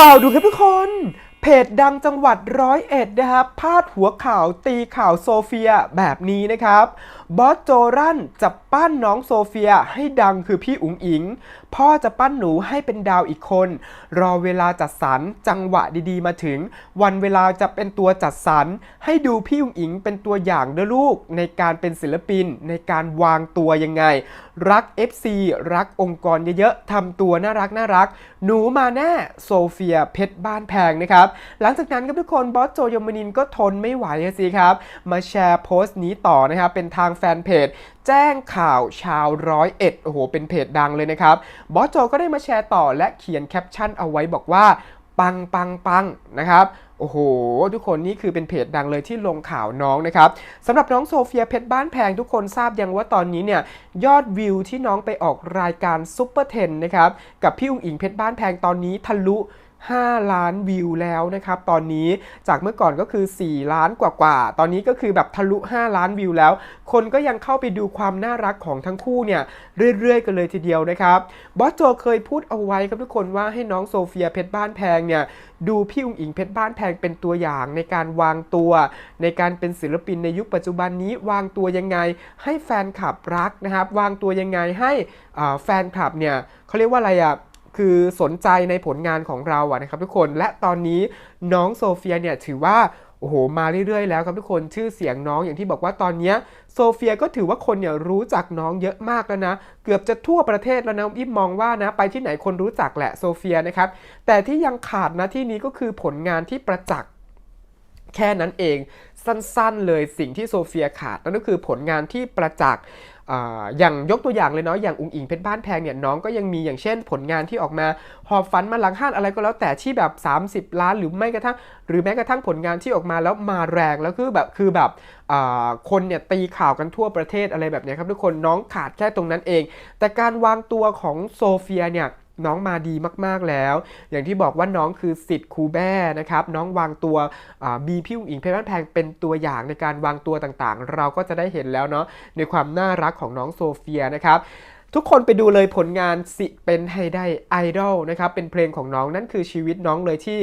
ข่าวดูครับทุกคน เพจดังจังหวัดร้อยเอ็ดนะครับพาดหัวข่าวตีข่าวโซเฟียแบบนี้นะครับ บอสโจรันจะปั้นน้องโซเฟียให้ดังคือพี่อุ๋งอิง พ่อจะปั้นหนูให้เป็นดาวอีกคน รอเวลาจัดสรรจังหวะดีๆมาถึง วันเวลาจะเป็นตัวจัดสรรให้ดูพี่อุ๋งอิงเป็นตัวอย่างเด้อลูก ในการเป็นศิลปินในการวางตัวยังไง รัก FC รักองค์กรเยอะๆทำตัวน่ารักน่ารัก หนูมาแน่โซเฟียเพชรบ้านแพงนะครับหลังจากนั้นครับทุกคนบอสโจยมนินก็ทนไม่ไหวสิครับมาแชร์โพสต์นี้ต่อนะครับเป็นทางแฟนเพจ แจ้งข่าวชาวร้อยเอ็ดโอ้โห เป็นเพจดังเลยนะครับ บอสโจก็ได้มาแชร์ต่อและเขียนแคปชั่นเอาไว้บอกว่า ปังปังปังนะครับโอ้โห ทุกคนนี่คือเป็นเพจดังเลยที่ลงข่าวน้องนะครับสำหรับน้องโซเฟียเพชรบ้านแพงทุกคนทราบยังว่าตอนนี้เนี่ยยอดวิวที่น้องไปออกรายการซุปเปอร์เทนนะครับกับพี่อุ๋งอิงเพชรบ้านแพงตอนนี้ทะลุ 5 ล้านวิวแล้วนะครับ ตอนนี้จากเมื่อก่อนก็คือ 4 ล้านกว่าๆ ตอนนี้ก็คือแบบทะลุ 5 ล้านวิวแล้ว คนก็ยังเข้าไปดูความน่ารักของทั้งคู่เนี่ยเรื่อยๆ กันเลยทีเดียวนะครับ บอสโจเคยพูดเอาไว้ครับทุกคนว่าให้น้องโซเฟียเพชรบ้านแพงเนี่ยดูพี่อุ๋งอิงเพชรบ้านแพงเป็นตัวอย่างในการวางตัว ในการเป็นศิลปินในยุคปัจจุบันนี้วางตัวยังไง ให้แฟนคลับรักนะครับ วางตัวยังไงให้แฟนคลับเนี่ยเขาเรียกว่าอะไรอะ คือสนใจในผลงานของเราอะนะครับทุกคนและตอนนี้น้องโซเฟียเนี่ยถือว่าโอ้โหมาเรื่อยๆแล้วครับทุกคนชื่อเสียงน้องอย่างที่บอกว่าตอนนี้โซเฟียก็ถือว่าคนเนี่ยรู้จักน้องเยอะมากแล้วนะ เกือบจะทั่วประเทศแล้วนะอิมมองว่านะไปที่ไหนคนรู้จักแหละโซเฟียนะครับแต่ที่ยังขาดนะที่นี้ก็คือผลงานที่ประจักษ์แค่นั้นเองสั้นๆเลยสิ่งที่โซเฟียขาดนั่นก็คือผลงานที่ประจักษ์ อย่างยกตัวอย่างเลยเนาะอย่างอุงอิงเพชรบ้านแพงเนี่ยน้องก็ยังมีอย่างเช่นผลงานที่ออกมาหอบฝันมาหลังห้านอะไรก็แล้วแต่ที่แบบ 30 ล้านหรือไม่กระทั่ง หรือแม้กระทั่งผลงานที่ออกมาแล้วมาแรงแล้วคือแบบคือแบบคนเนี่ยตีข่าวกันทั่วประเทศอะไรแบบนี้ครับทุกคนน้องขาดแค่ตรงนั้นเอง แต่การวางตัวของโซเฟียเนี่ย น้องมาดีมากๆแล้ว อย่างที่บอกว่าน้องคือสิทธิ์ครูแบ้นะครับ น้องวางตัวมีพี่อุ๋งอิงเพชรบ้านแพงเป็นตัวอย่างในการวางตัวต่างๆ เราก็จะได้เห็นแล้วเนาะในความน่ารักของน้องโซเฟียนะครับทุกคนไปดูเลยผลงานสิเป็นไฮได้ไอดอลนะครับเป็นเพลงของน้องนั่นคือชีวิตน้องเลยที่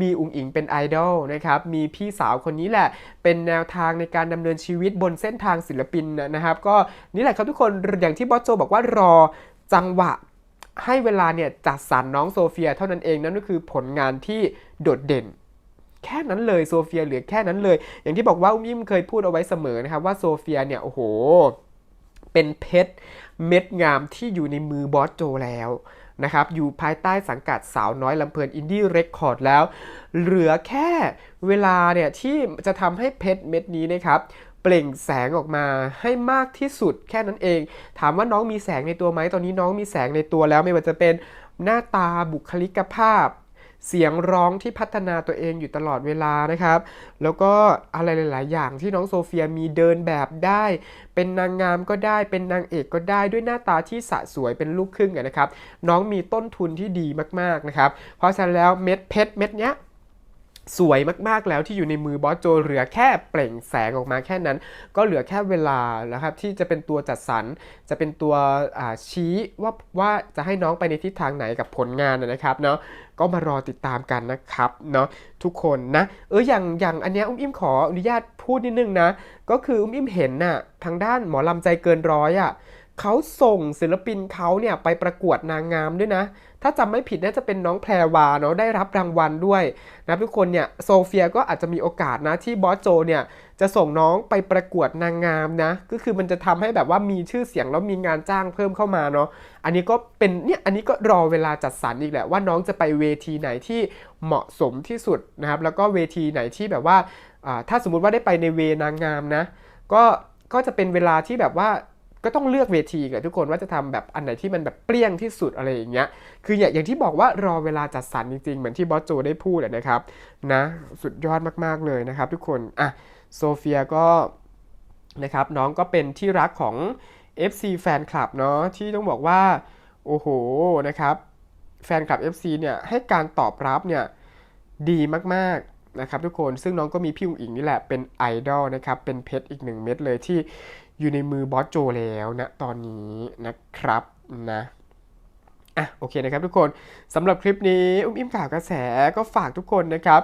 มีอุ๋งอิงเป็นไอดอลนะครับมีพี่สาวคนนี้แหละ เป็นแนวทางในการดำเนินชีวิตบนเส้นทางศิลปินนะครับ ก็นี่แหละครับทุกคนอย่างที่บอสโจบอกว่ารอจังหวะ ให้เวลาเนี่ยจัดสรรน้องโซเฟียเท่านั้นเองนั่นก็คือผลงานที่โดดเด่น แค่นั้นเลยโซเฟียเหลือแค่นั้นเลย อย่างที่บอกว่าอุ้มยิ้มเคยพูดเอาไว้เสมอนะครับว่าโซเฟียเนี่ยโอ้โห เป็นเพชรเม็ดงามที่อยู่ในมือบอสโจแล้วนะครับอยู่ภายใต้สังกัดสาวน้อยลำเพลินอินดี้เรคคอร์ดแล้ว เหลือแค่เวลาเนี่ยที่จะทำให้เพชรเม็ดนี้นะครับ เปล่งแสงออกมาให้มากที่สุดแค่นั้นเอง ถามว่าน้องมีแสงในตัวไหมตอนนี้น้องมีแสงในตัวแล้วไม่ว่าจะเป็นหน้าตาบุคลิกภาพ เสียงร้องที่พัฒนาตัวเองอยู่ตลอดเวลานะครับ แล้วก็อะไรหลาย ๆ อย่างที่น้องโซเฟียมีเดินแบบได้ เป็นนางงามก็ได้เป็นนางเอกก็ได้ด้วยหน้าตาที่สะสวยเป็นลูกครึ่งนะครับ น้องมีต้นทุนที่ดีมาก ๆ นะครับ เพราะฉะนั้นแล้วเม็ดเพชรเม็ดเนี้ย สวยมากๆแล้วที่อยู่ในมือบอสโจเหลือแค่เปล่งแสงออกมาแค่นั้น ก็เหลือแค่เวลาแล้วครับที่จะเป็นตัวจัดสรรจะเป็นตัวชี้ว่าว่าจะให้น้องไปในทิศทางไหนกับผลงานนะนะครับเนาะก็มารอติดตามกันนะครับเนาะทุกคนนะเอออย่างอย่างอันเนี้ยอุ้มอิ่มขออนุญาตพูดนิดนึงนะ ก็คืออุ้มอิ่มเห็นน่ะทางด้านหมอลำใจเกินร้อยอะเขาส่งศิลปินเขาเนี่ยไปประกวดนางงามด้วยนะ ถ้าจำไม่ผิดน่าจะเป็นน้องแพรวาเนาะได้รับรางวัลด้วยนะทุกคนเนี่ยโซเฟียก็อาจจะมีโอกาสนะที่บอสโจเนี่ยจะส่งน้องไปประกวดนางงามนะ ก็คือมันจะทำให้แบบว่ามีชื่อเสียงแล้วมีงานจ้างเพิ่มเข้ามาเนาะ อันนี้ก็เป็นเนี่ย อันนี้ก็รอเวลาจัดสรรอีกแหละว่าน้องจะไปเวทีไหนที่เหมาะสมที่สุดนะครับ แล้วก็เวทีไหนที่แบบว่าอ่าถ้าสมมุติว่าได้ไปในเวนางงามนะ ก็ ก็จะเป็นเวลาที่แบบว่า ก็ต้องเลือกเวทีกับทุกคนว่าจะทำแบบอันไหนที่มันแบบเปรี้ยงที่สุดอะไรอย่างเงี้ย คืออย่างอย่างที่บอกว่ารอเวลาจัดสรรจริงๆ เหมือนที่บอสโจได้พูดนะครับนะสุดยอดมากๆเลยนะครับ ทุกคนอะโซเฟียก็นะครับน้องก็เป็นที่รักของ FC แฟนคลับเนาะที่ต้องบอกว่า โอ้โหนะครับแฟนคลับ FC เนี่ยให้การตอบรับเนี่ยดีมากๆนะครับทุกคนซึ่งน้องก็มีพี่อุ๋งอิงนี่แหละเป็นไอดอลนะครับเป็นเพชรอีกหนึ่งเม็ดเลยที่ อยู่ในมือบอสโจแล้วนะตอนนี้นะครับนะอะโอเคนะครับทุกคนสำหรับคลิปนี้อุ้มอิ่มข่าวกระแสก็ฝากทุกคนนะครับ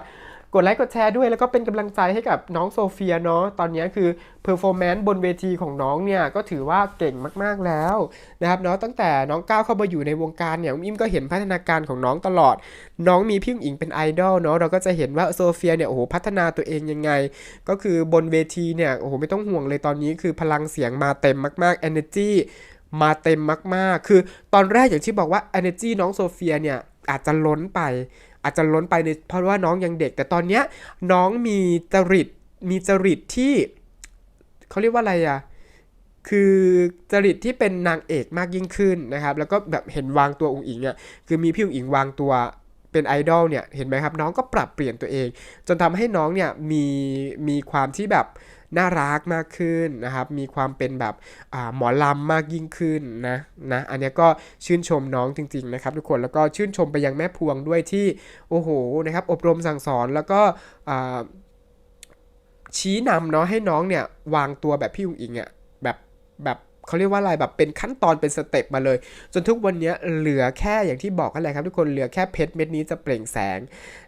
กดไลค์กดแชร์ด้วยแล้วก็เป็นกำลังใจให้กับน้องโซเฟียเนาะตอนนี้คือเพอร์ฟอร์แมนซ์บนเวทีของน้องเนี่ยก็ถือว่าเก่งมากๆแล้วนะครับเนาะตั้งแต่น้องก้าวเข้ามาอยู่ในวงการเนี่ยอิมก็เห็นพัฒนาการของน้องตลอด น้องมีพี่อุ๋งอิงเป็นไอดอลเนาะเราก็จะเห็นว่าโซเฟียเนี่ยโอ้โหพัฒนาตัวเองยังไง ก็คือบนเวทีเนี่ยโอ้โหไม่ต้องห่วงเลยตอนนี้คือพลังเสียงมาเต็มมากๆ energy มาเต็มมากๆ คือตอนแรกอย่างที่บอกว่า energy น้องโซเฟียเนี่ยอาจจะล้นไป อาจจะล้นไปในเพราะว่าน้องยังเด็ก แต่ตอนเนี้ยน้องมีจริตมีจริตที่เขาเรียกว่าอะไรอะคือจริตที่เป็นนางเอกมากยิ่งขึ้นนะครับ แล้วก็แบบเห็นวางตัวองค์อิงเนี่ยคือมีพี่องค์อิงวางตัวเป็นไอดอลเนี่ยเห็นไหมครับ น้องก็ปรับเปลี่ยนตัวเอง จนทำให้น้องเนี่ยมีมีความที่แบบ น่ารักมากขึ้นนะครับ มีความเป็นแบบหมอลำมากยิ่งขึ้นนะนะ อันนี้ก็ชื่นชมน้องจริง ๆ นะครับ ทุกคน แล้วก็ชื่นชมไปยังแม่พวงด้วยที่ โอ้โห นะครับ อบรมสั่งสอนแล้วก็ชี้นำเนาะให้น้องเนี่ยวางตัวแบบพี่อุ๋งอิงอะแบบแบบ เขาเรียกว่าอะไรแบบเป็นขั้นตอนเป็นสเต็ปมาเลย จนทุกวันนี้เหลือแค่อย่างที่บอกกันเลยครับ ทุกคนเหลือแค่เพชรเม็ดนี้จะเปล่งแสง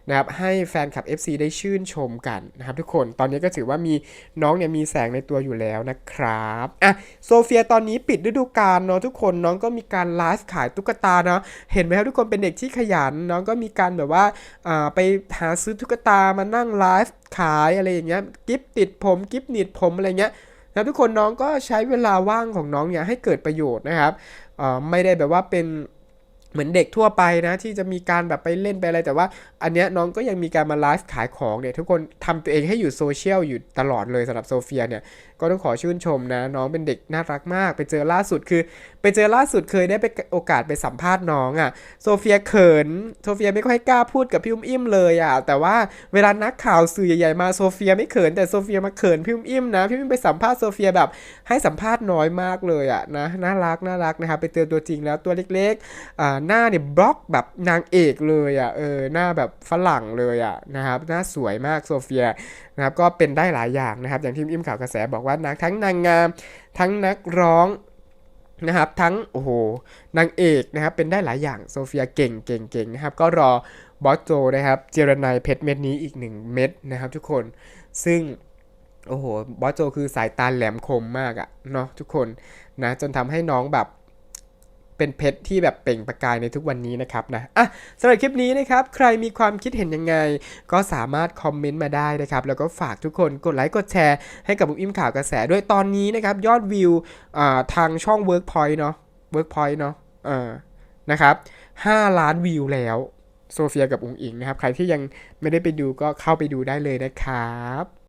นะครับให้แฟนคลับ FC ได้ชื่นชมกันนะครับทุกคนตอนนี้ก็ถือว่ามีน้องเนี่ยมีแสงในตัวอยู่แล้วนะครับอะโซเฟียตอนนี้ปิดฤดูกาลเนาะทุกคนน้องก็มีการไลฟ์ขายตุ๊กตาเนาะเห็นไหมครับทุกคนเป็นเด็กที่ขยันน้องก็มีการแบบว่าอ่าไปหาซื้อตุ๊กตามานั่งไลฟ์ขายอะไรอย่างเงี้ยกิฟติดผมกิฟหนีบผมอะไรเงี้ย นะทุกคนน้องก็ใช้เวลาว่างของน้องเนี่ยให้เกิดประโยชน์นะครับไม่ได้แบบว่าเป็น เหมือนเด็กทั่วไปนะที่จะมีการแบบไปเล่นไปอะไร แต่ว่าอันเนี้ยน้องก็ยังมีการมาไลฟ์ขายของเนี่ยทุกคนทำตัวเองให้อยู่โซเชียลอยู่ตลอดเลยสำหรับโซเฟียเนี่ยก็ต้องขอชื่นชมนะ น้องเป็นเด็กน่ารักมาก ไปเจอล่าสุดคือ ไปเจอล่าสุดเคยได้ไปโอกาสไปสัมภาษณ์น้องอะ่ะโซเฟียเขินโซเฟียไม่ค่อยกล้าพูดกับพี่อุ้มอิ่มเลยอะ่ะแต่ว่าเวลานักข่าวสื่อใหญ่ๆมาโซเฟียไม่เขินแต่โซเฟียมาเขินพี่อุ้มอิ่มนะพี่อุ้มไปสัมภาษณ์โซเฟียแบบให้สัมภาษณ์น้อยมากเลยอะ่ะนะน่ารักน่ารักนะครับไปเจอตัวจริงแล้วตัวเล็กๆอ่าหน้าเนี่ยบล็อกแบบนางเอกเลยอะ่ะเออหน้าแบบฝรั่งเลยอะ่ะนะครับหน้าสวยมากโซเฟียนะครับก็เป็นได้หลายอย่างนะครับ อย่างที่อิมข่าวกระแสบอกว่านักทั้งนางงาม ทั้งนักร้องนะครับทั้งโอ้โหนางเอกนะครับเป็นได้หลายอย่างโซเฟียเก่งเก่งเก่งนะครับก็รอบอสโจนะครับเจรนายเพชรเม็ดนี้อีกหนึ่งเม็ดนะครับทุกคนซึ่งโอ้โหบอสโจคือสายตาแหลมคมมากอะเนาะทุกคนนะจนทำให้น้องแบบ เป็นเพชรที่แบบเปล่งประกายในทุกวันนี้นะครับนะอะสำหรับคลิปนี้นะครับ ใครมีความคิดเห็นยังไง ก็สามารถคอมเมนต์มาได้นะครับ แล้วก็ฝากทุกคนกดไลค์กดแชร์ให้กับบุ้มอิ่มข่าวกระแสด้วยตอนนี้นะครับ ยอดวิวทางช่อง Workpoint เนาะ Workpoint เนาะเออนะครับ5ล้านวิวแล้วโซเฟียกับอุงอิงนะครับ ใครที่ยังไม่ได้ไปดูก็เข้าไปดูได้เลยนะครับ